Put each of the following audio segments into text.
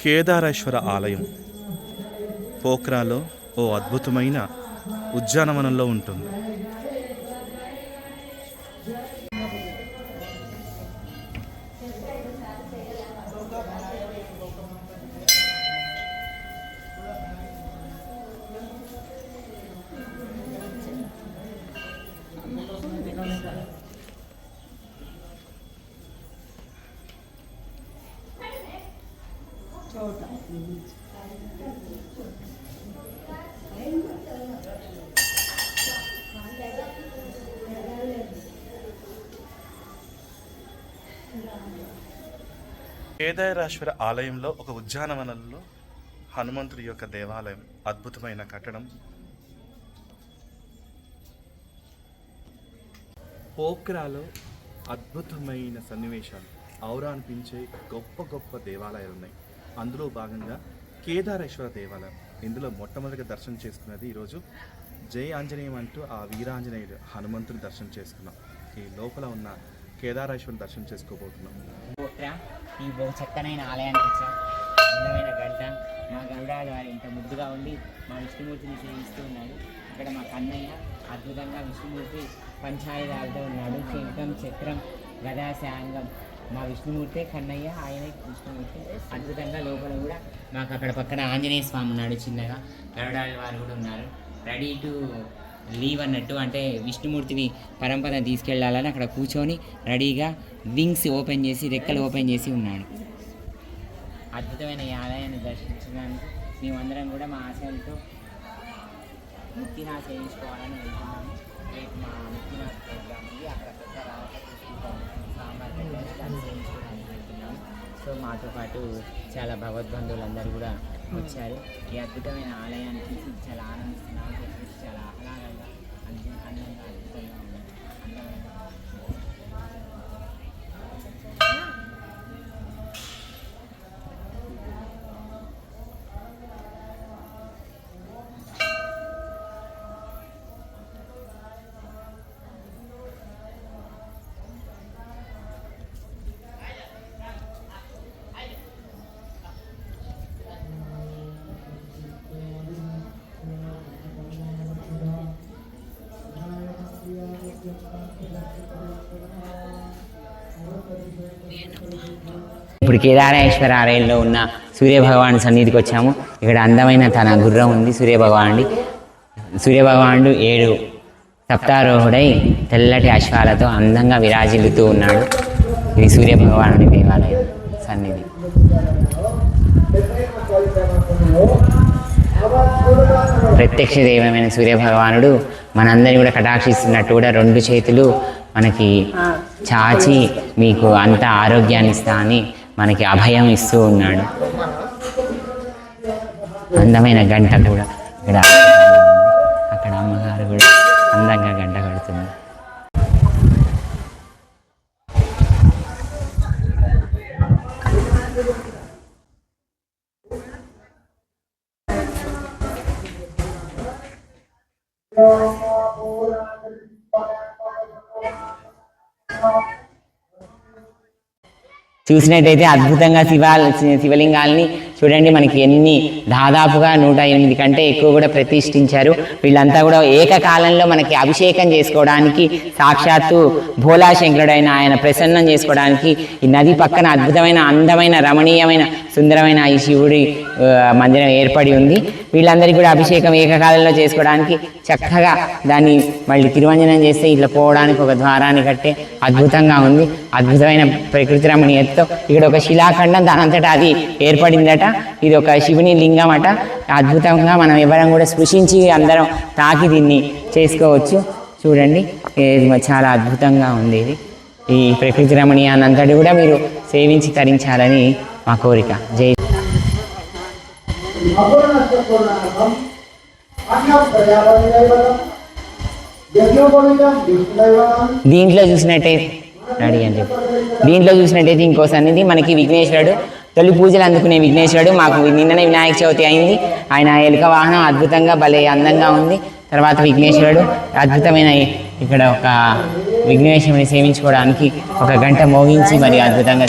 కేదారేశ్వర ఆలయం. పోఖ్రాలో ఓ అద్భుతమైన ఉద్యానవనంలో ఉంటుంది. కేదారేశ్వర ఆలయంలో ఒక ఉద్యానవనంలో హనుమంతుడి యొక్క దేవాలయం అద్భుతమైన కట్టడం. పోక్రాలో అద్భుతమైన సన్నివేశాలు. ఔరా అనిపించే గొప్ప గొప్ప దేవాలయాలు ఉన్నాయి. అందులో భాగంగా కేదారేశ్వర దేవాలయం. ఇందులో మొట్టమొదటిగా దర్శనం చేసుకున్నది ఈరోజు జై ఆంజనేయం అంటూ ఆ వీరాంజనేయుడు హనుమంతుని దర్శనం చేసుకున్నాం. ఈ లోపల ఉన్న కేదారేశ్వరుని దర్శనం చేసుకోబోతున్నాం. ఈ బహు చక్కనైన ఆలయానికి వచ్చాం. అందమైన గంట మా గరుడాలు వారు ఇంత ముద్దుగా ఉండి మా విష్ణుమూర్తిని సేవిస్తూ ఉన్నాడు ఇక్కడ మా కన్నయ్య అద్భుతంగా విష్ణుమూర్తి పంచాయుధాలతో ఉన్నాడు. శంఖం చక్రం గదా శాంగం. మా విష్ణుమూర్తి కన్నయ్య ఆయనే విష్ణుమూర్తి. అద్భుతంగా లోపల కూడా మాకు అక్కడ పక్కన ఆంజనేయ స్వామి ఉన్నాడు చిన్నగా. గరుడాల వారు కూడా ఉన్నారు. రెడీ టు లీవ్ అన్నట్టు అంటే విష్ణుమూర్తిని పరంపర తీసుకెళ్ళాలని అక్కడ కూర్చొని రెడీగా వింగ్స్ ఓపెన్ చేసి రెక్కలు ఓపెన్ చేసి ఉన్నాడు. అద్భుతమైన ఈ ఆలయాన్ని దర్శించడానికి మేమందరం కూడా మా ఆశయాలతో ముక్తినాశ చేయించుకోవాలని వెళ్తున్నాము. రేపు మా ముక్తినాథ్ ప్రోగ్రామ్ ఉంది. అక్కడ పెద్ద చేయించుకోవడానికి వెళ్తున్నాము. సో మాతో పాటు చాలా భగవద్బంధువులందరూ కూడా వచ్చారు. ఈ అద్భుతమైన ఆలయాన్ని చూసి చాలా ఆనందిస్తున్నాము. ఇప్పుడు కేదారేశ్వర ఆలయంలో ఉన్న సూర్యభగవాను సన్నిధికి వచ్చాము. ఇక్కడ అందమైన తన గుర్రం ఉంది సూర్యభగవానుడి. సూర్యభగవానుడు ఏడు సప్తారోహుడై తెల్లటి అశ్వాలతో అందంగా విరాజిల్లుతూ ఉన్నాడు. ఇది సూర్యభగవానుడి దేవాలయం సన్నిధి. ప్రత్యక్ష దైవమైన సూర్యభగవానుడు మనందరినీ కూడా కటాక్షిస్తున్నట్టు కూడా రెండు చేతులు మనకి చాచి మీకు అంత ఆరోగ్యాన్ని ఇస్తా అని మనకి అభయం ఇస్తూ ఉన్నాడు. అందమైన గంట కూడా ఇక్కడ అక్కడ అమ్మగారు కూడా అందంగా గంట కడుతుంది చూసినట్టయితే అద్భుతంగా శివాల శివలింగాల్ని చూడండి మనకి ఎన్ని దాదాపుగా నూట ఎనిమిది కంటే ఎక్కువ కూడా ప్రతిష్ఠించారు. వీళ్ళంతా కూడా ఏకకాలంలో మనకి అభిషేకం చేసుకోవడానికి సాక్షాత్తు భోలా శంకరుడైన ఆయన ప్రసన్నం చేసుకోవడానికి ఈ నది పక్కన అద్భుతమైన అందమైన రమణీయమైన సుందరమైన ఈ శివుడి మందిరం ఏర్పడి ఉంది. వీళ్ళందరికీ కూడా అభిషేకం ఏకకాలంలో చేసుకోవడానికి చక్కగా దాన్ని మళ్ళీ తిరువంజనం చేస్తే ఇట్లా పోవడానికి ఒక ద్వారాన్ని కట్టే అద్భుతంగా ఉంది. అద్భుతమైన ప్రకృతి రమణీయతతో ఇక్కడ ఒక శిలాఖండం దానంతటా అది ఏర్పడిందట. ఇది ఒక శివుని లింగం అట. అద్భుతంగా మనం ఎవరం కూడా స్పృశించి అందరం తాకి దీన్ని చేసుకోవచ్చు. చూడండి చాలా అద్భుతంగా ఉంది ఇది. ఈ ప్రకృతి రమణీయాన్నంతటి కూడా మీరు సేవించి తరించాలని మా కోరిక. జై దీంట్లో చూసినట్టయితే రెడీ అని చెప్పి. దీంట్లో చూసినట్టయితే ఇంకో సన్నిధి మనకి విఘ్నేశ్వరుడు. తొలి పూజలు అందుకునే విఘ్నేశ్వరుడు. మాకు నిన్ననే వినాయక చవితి అయింది. ఆయన ఎలుక వాహనం అద్భుతంగా భలే అందంగా ఉంది. తర్వాత విఘ్నేశ్వరుడు అద్భుతమైన ఇక్కడ ఒక విఘ్నేశ్వరుని సేవించుకోవడానికి ఒక గంట మోగించి మరి అద్భుతంగా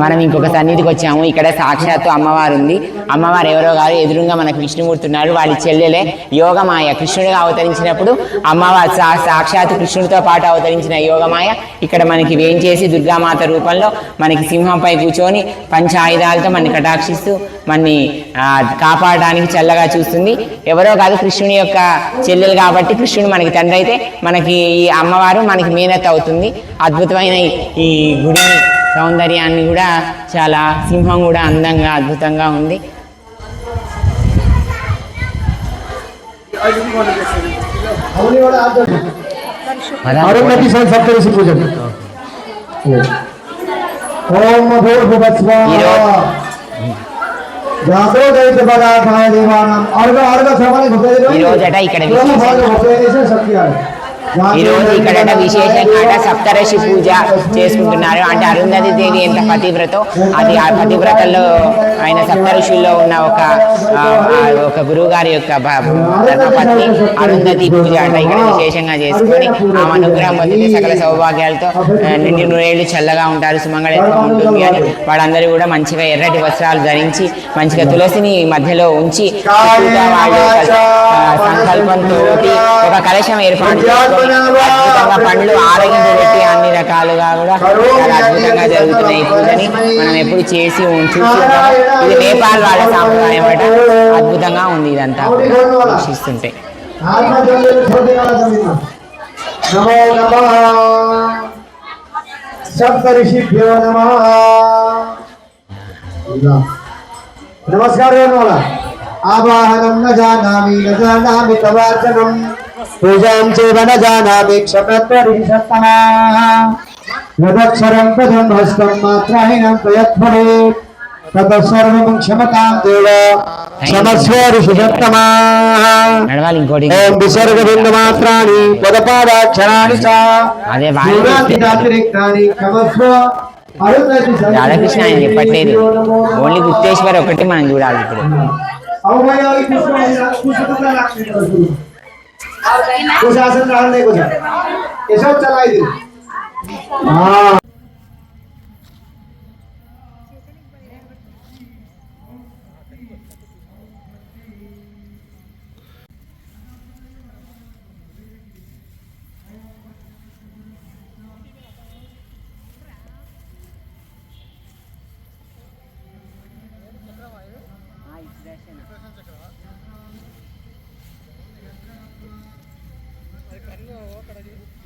మనం ఇంకొక సన్నిధికి వచ్చాము. ఇక్కడ సాక్షాత్తు అమ్మవారు ఉంది. అమ్మవారు ఎవరో గారు ఎదురుగా మనకు విష్ణుమూర్తి ఉన్నారు వాళ్ళ చెల్లెలే యోగమాయ. కృష్ణుడిగా అవతరించినప్పుడు అమ్మవారు సా సాక్షాత్తు కృష్ణుడితో పాటు అవతరించిన యోగమాయ. ఇక్కడ మనకి వేంచేసి దుర్గామాత రూపంలో మనకి సింహంపై కూర్చొని పంచ ఆయుధాలతో మనని కటాక్షిస్తూ మనని కాపాడడానికి చల్లగా చూస్తుంది. ఎవరో కాదు కృష్ణుని యొక్క చెల్లెలు కాబట్టి కృష్ణుడు మనకి తండ్రి అయితే మనకి ఈ అమ్మవారు మనకి మేనత్ అవుతుంది. అద్భుతమైన ఈ- గుడి సౌందర్యాన్ని కూడా చాలా సింహం కూడా అందంగా అద్భుతంగా ఉంది. అవుని దైత పదార్థాయ దేవానాం అర్ఘ అర్ఘ శ్రవణ భుజేన ఈ రోజట ఇక్కడ విశేషంగా- సత్యాలు ఈ రోజు ఇక్కడ విశేషంగా సప్తరషి పూజ చేసుకుంటున్నారు? అంటే అరుంధతి దేవి ఎంత పతివ్రతో అది ఆ పతివ్రతల్లో ఆయన సప్తఋషుల్లో ఉన్న ఒక ఒక గురువు గారి యొక్క ధర్మపత్ని అరుంధతి పూజ అంటే ఇక్కడ విశేషంగా చేసుకొని ఆమె అనుగ్రహం పొందితే సకల సౌభాగ్యాలతో నిండి నూరేళ్ళు చల్లగా ఉంటారు సుమంగళంగా ఉంటుంది అని వాళ్ళందరూ కూడా మంచిగా ఎర్రటి వస్త్రాలు ధరించి మంచిగా తులసిని మధ్యలో ఉంచి వాళ్ళు సంకల్పంతో ఒక కలశం ఏర్పాటు పండ్లు ఆరగింపు పెట్టి అన్ని రకాలుగా కూడా చాలా అద్భుతంగా జరుగుతున్న ఈ పూజని. మనం ఎప్పుడు చేసి ఉం- చూసి ఉంటాము ఇది నేపాల్ వాళ్ళ సాంప్రదాయం అట. అద్భుతంగా ఉంది ఇదంతా నమో నమ. నమ. నమస్కారం ఆవాహనం న జానామి న జానామి తవార్చనం పూజాం చేవ మాత్రాహిణం ప్రయత్ఫలేత్ తతసర్వం క్షమతాం దేవ క్షమస్వ ఋషిషత్తమా నడవాలి ఇంకోటి ఓం విసర్గ బిందు మాత్రాన్ని పదపాదాక్షరాణి చ అదే దూరాతిరిక్తాని క్షమస్వ అరుంధతి సహిత రాధాకృష్ణ ఆయన చెప్పట్లేదు ఓన్లీ గుప్తేశ్వర్ ఒకటి మనం చూడాలి ఇప్పుడు কোথায় আছেন রাহান নেই কোথায়? এসব চালাই দিন। হ্যাঁ കടലിൽ.